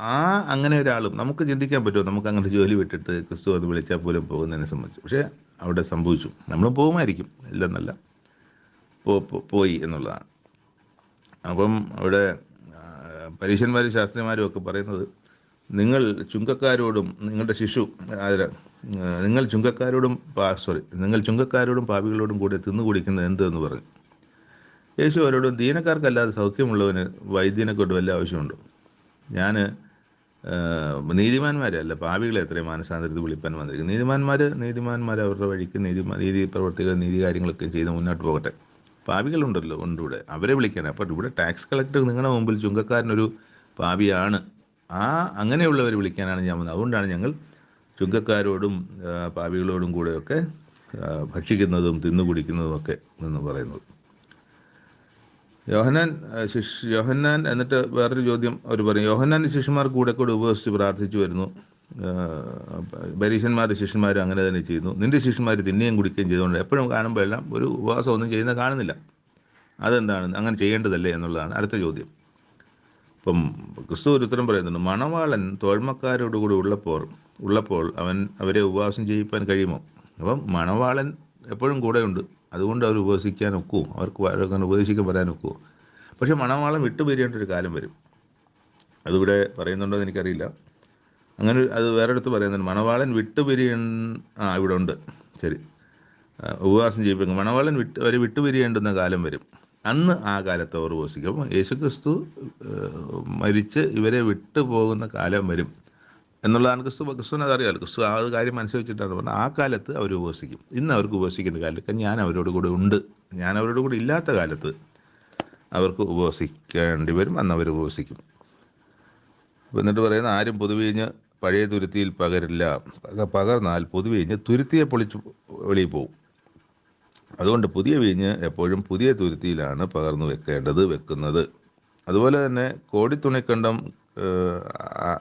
ആ അങ്ങനെ ഒരാളും നമുക്ക് ചിന്തിക്കാൻ പറ്റുമോ? നമുക്ക് അങ്ങനെ ജോലി വിട്ടിട്ട് ക്രിസ്തു അത് വിളിച്ചാൽ പോലും പോകുന്നതിനെ സംബന്ധിച്ച്. പക്ഷേ അവിടെ സംഭവിച്ചു. നമ്മൾ പോകുമായിരിക്കും. ഇല്ലെന്നല്ല പോയി എന്നുള്ളതാണ്. അപ്പം അവിടെ പരീക്ഷന്മാരും ശാസ്ത്രിമാരും ഒക്കെ പറയുന്നത് നിങ്ങൾ ചുങ്കക്കാരോടും നിങ്ങളുടെ ശിശു നിങ്ങൾ ചുങ്കക്കാരോടും സോറി നിങ്ങൾ ചുങ്കക്കാരോടും പാപികളോടും കൂടെ തിന്നു കുടിക്കുന്നത് എന്ത് എന്ന് പറഞ്ഞു. യേശു അവരോട് ദീനക്കാർക്കല്ലാതെ സൗഖ്യമുള്ളവന് വൈദ്യനെ കൊണ്ട് വല്ല ആവശ്യമുണ്ടോ? ഞാൻ നീതിമാന്മാരെ അല്ല പാവികളെ എത്രയും മാനസാന്തരത്തിൽ വിളിപ്പാൻ വന്നിരിക്കും നീതിമാന്മാർ നീതിമാന്മാർ അവരുടെ വഴിക്ക് നീതി നീതി പ്രവർത്തികൾ നീതി കാര്യങ്ങളൊക്കെ ചെയ്ത് മുന്നോട്ട് പോകട്ടെ. പാപികളുണ്ടല്ലോ ഉണ്ട് ഇവിടെ അവരെ വിളിക്കാൻ അപ്പോൾ ഇവിടെ ടാക്സ് കളക്ടർ നിങ്ങളുടെ മുമ്പിൽ ചുങ്കക്കാരനൊരു പാവിയാണ് ആ അങ്ങനെയുള്ളവർ വിളിക്കാനാണ് ഞാൻ വന്നത്. അതുകൊണ്ടാണ് ഞങ്ങൾ ചുങ്കക്കാരോടും പാവികളോടും കൂടെയൊക്കെ ഭക്ഷിക്കുന്നതും തിന്നുകുടിക്കുന്നതും ഒക്കെ എന്ന് പറയുന്നത്. യോഹന്നാൻ ശിഷ് യോഹന്നാൻ എന്നിട്ട് വേറൊരു ചോദ്യം അവർ പറയും. യോഹന്നാൻ ശിഷ്യന്മാർ കൂടെ കൂടെ ഉപവസിച്ച് പ്രാർത്ഥിച്ചു വരുന്നു. ആ, പരീശന്മാരുടെ ശിഷ്യന്മാരും അങ്ങനെ തന്നെ ചെയ്യുന്നു. നിന്റെ ശിഷ്യന്മാർ തിന്നുകയും കുടിക്കുകയും ചെയ്തുകൊണ്ട് എപ്പോഴും കാണുമ്പോൾ എല്ലാം ഒരു ഉപവാസം ഒന്നും ചെയ്യുന്ന കാണുന്നില്ല. അതെന്താണ്? അങ്ങനെ ചെയ്യേണ്ടതല്ലേ എന്നുള്ളതാണ് അടുത്ത ചോദ്യം. അപ്പം ക്രിസ്തു ഒരു ഉത്തരം പറയുന്നുണ്ട്. മണവാളൻ തോഴ്മക്കാരോടുകൂടി ഉള്ളപ്പോൾ ഉള്ളപ്പോൾ അവൻ അവരെ ഉപവാസം ചെയ്യിപ്പാൻ കഴിയുമോ? അപ്പം മണവാളൻ എപ്പോഴും കൂടെയുണ്ട്. അതുകൊണ്ട് അവർ ഉപവസിക്കാൻ ഒക്കൂ അവർക്ക് അങ്ങനെ ഉപദേശിക്കാൻ പറയാൻ ഒക്കുമോ പക്ഷേ മണവാളം വിട്ടുപിരിയേണ്ട ഒരു കാലം വരും. അതിവിടെ പറയുന്നുണ്ടോ എന്ന് എനിക്കറിയില്ല. അങ്ങനെ അത് വേറെടുത്ത് പറയുന്നുണ്ട്. മണവാളൻ വിട്ടുപിരിയ ആ ഇവിടെ ഉണ്ട് ശരി ഉപവാസം ചെയ്യിപ്പിക്കും മണവാളൻ വിട്ട് അവർ വിട്ടുപിരിയേണ്ടുന്ന കാലം വരും. അന്ന് ആ കാലത്ത് അവർ ഉപവസിക്കും യേശുക്രിസ്തു മരിച്ച് ഇവരെ വിട്ടുപോകുന്ന കാലം വരും. എന്നുള്ളതാണ് ക്രിസ്തു ക്രിസ്തുവിന് അതറിയാമല്ലോ ക്രിസ്തു ആ കാര്യം മനസ്സിലാക്കിയിട്ടാണ് പറഞ്ഞത്. ആ കാലത്ത് അവർ ഉപവസിക്കും ഇന്ന് അവർക്ക് ഉപവസിക്കേണ്ട കാലത്ത് ഞാൻ അവരോട് കൂടെ ഉണ്ട്. ഞാൻ അവരോട് കൂടെ ഇല്ലാത്ത കാലത്ത് അവർക്ക് ഉപവസിക്കേണ്ടി വരും. അന്ന് അവർ ഉപവസിക്കും എന്നിട്ട് പറയുന്ന ആരും പൊതുവീഞ്ഞ് പഴയ തുരുത്തിയിൽ പകരില്ല. പക- പകർന്നാൽ പൊതുവീഞ്ഞ് തുരുത്തിയെ പൊളിച്ച് വെളിയിൽ പോകും അതുകൊണ്ട് പുതിയ വീഞ്ഞ് എപ്പോഴും പുതിയ തുരുത്തിയിലാണ് പകർന്നു വെക്കേണ്ടത് വെക്കുന്നത്. അതുപോലെ തന്നെ കോടിത്തുണിക്കണ്ടം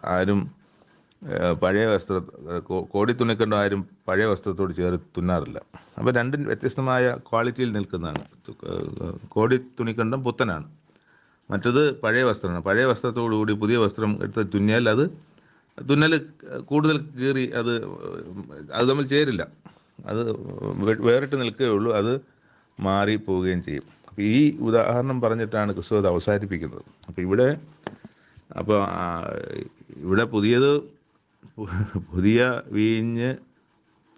ആരും പഴയ വസ്ത്ര കോടി തുണിക്കണ്ട ആരും പഴയ വസ്ത്രത്തോട് ചേർത്ത് തുന്നാറില്ല. അപ്പോൾ രണ്ടും വ്യത്യസ്തമായ ക്വാളിറ്റിയിൽ നിൽക്കുന്നതാണ്. കോടി തുണിക്കണ്ടം പുത്തനാണ്. മറ്റത് പഴയ വസ്ത്രമാണ്. പഴയ വസ്ത്രത്തോടുകൂടി പുതിയ വസ്ത്രം എടുത്ത് തുന്നിയാൽ അത് തുന്നൽ കൂടുതൽ കീറി അത് അത് തമ്മിൽ ചേരില്ല. അത് വേറിട്ട് നിൽക്കുകയേ ഉള്ളൂ. അത് മാറി പോവുകയും ചെയ്യും. അപ്പോൾ ഈ ഉദാഹരണം പറഞ്ഞിട്ടാണ് ക്രിസ്തു അത് അവസാനിപ്പിക്കുന്നത്. അപ്പോൾ ഇവിടെ അപ്പോൾ ഇവിടെ പുതിയത് പുതിയ വീഞ്ഞ്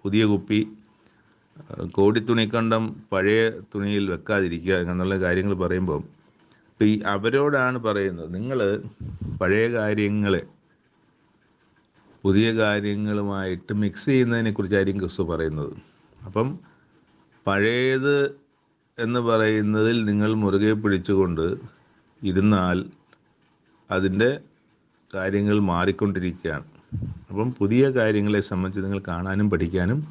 പുതിയ കുപ്പി കോടി തുണിക്കണ്ടം പഴയ തുണിയിൽ വെക്കാതിരിക്കുക എന്നുള്ള കാര്യങ്ങൾ പറയുമ്പോൾ ഇപ്പം ഈ അവരോടാണ് പറയുന്നത്. നിങ്ങൾ പഴയ കാര്യങ്ങളെ പുതിയ കാര്യങ്ങളുമായിട്ട് മിക്സ് ചെയ്യുന്നതിനെ കുറിച്ചായിരിക്കും ക്രിസ്തു പറയുന്നത്. അപ്പം പഴയത് എന്ന് പറയുന്നതിൽ നിങ്ങൾ മുറുകെ പിടിച്ചുകൊണ്ട് ഇരുന്നാൽ അതിന്റെ കാര്യങ്ങൾ മാറിക്കൊണ്ടിരിക്കുകയാണ്. അപ്പം പുതിയ കാര്യങ്ങളെ സംബന്ധിച്ച് നിങ്ങൾ കാണാനും പഠിക്കാനും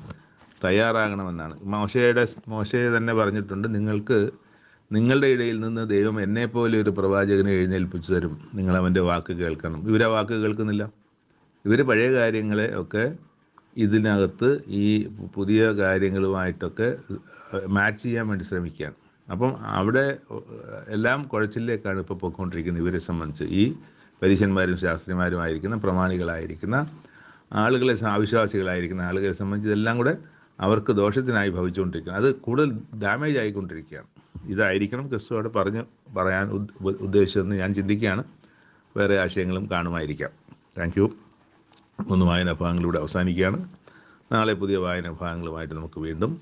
തയ്യാറാകണമെന്നാണ്. മോശയുടെ മോശയെ തന്നെ പറഞ്ഞിട്ടുണ്ട് നിങ്ങൾക്ക് നിങ്ങളുടെ ഇടയിൽ നിന്ന് ദൈവം എന്നെപ്പോലെ ഒരു പ്രവാചകനെ എഴുന്നേൽപ്പിച്ചു തരും. നിങ്ങൾ അവന്റെ വാക്ക് കേൾക്കണം. ഇവരാ വാക്ക് കേൾക്കുന്നില്ല. ഇവർ പഴയ കാര്യങ്ങളെ ഒക്കെ ഇതിനകത്ത് ഈ പുതിയ കാര്യങ്ങളുമായിട്ടൊക്കെ മാച്ച് ചെയ്യാൻ വേണ്ടി ശ്രമിക്കുകയാണ്. അപ്പം അവിടെ എല്ലാം കുഴച്ചിലേക്കാണ് ഇപ്പോൾ പോയിക്കൊണ്ടിരിക്കുന്നത് ഇവരെ സംബന്ധിച്ച്. ഈ പരീശന്മാരും ശാസ്ത്രിമാരുമായിരിക്കുന്ന പ്രമാണികളായിരിക്കുന്ന ആളുകളെ അവിശ്വാസികളായിരിക്കുന്ന ആളുകളെ സംബന്ധിച്ച് ഇതെല്ലാം കൂടെ അവർക്ക് ദോഷത്തിനായി ഭവിച്ചുകൊണ്ടിരിക്കുകയാണ് അത് കൂടുതൽ ഡാമേജ് ആയിക്കൊണ്ടിരിക്കുകയാണ്. ഇതായിരിക്കണം ക്രിസ്തു അവിടെ പറഞ്ഞ് പറയാൻ ഉദ്- ഉദ്ദേശിച്ചതെന്ന് ഞാൻ ചിന്തിക്കുകയാണ്. വേറെ ആശയങ്ങളും കാണുമായിരിക്കാം. Thank you. ഒന്ന് വായന ഭാഗങ്ങളിലൂടെ അവസാനിക്കുകയാണ്. നാളെ പുതിയ വായന ഭാഗങ്ങളുമായിട്ട് നമുക്ക് വീണ്ടും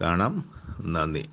കാണാം. നന്ദി.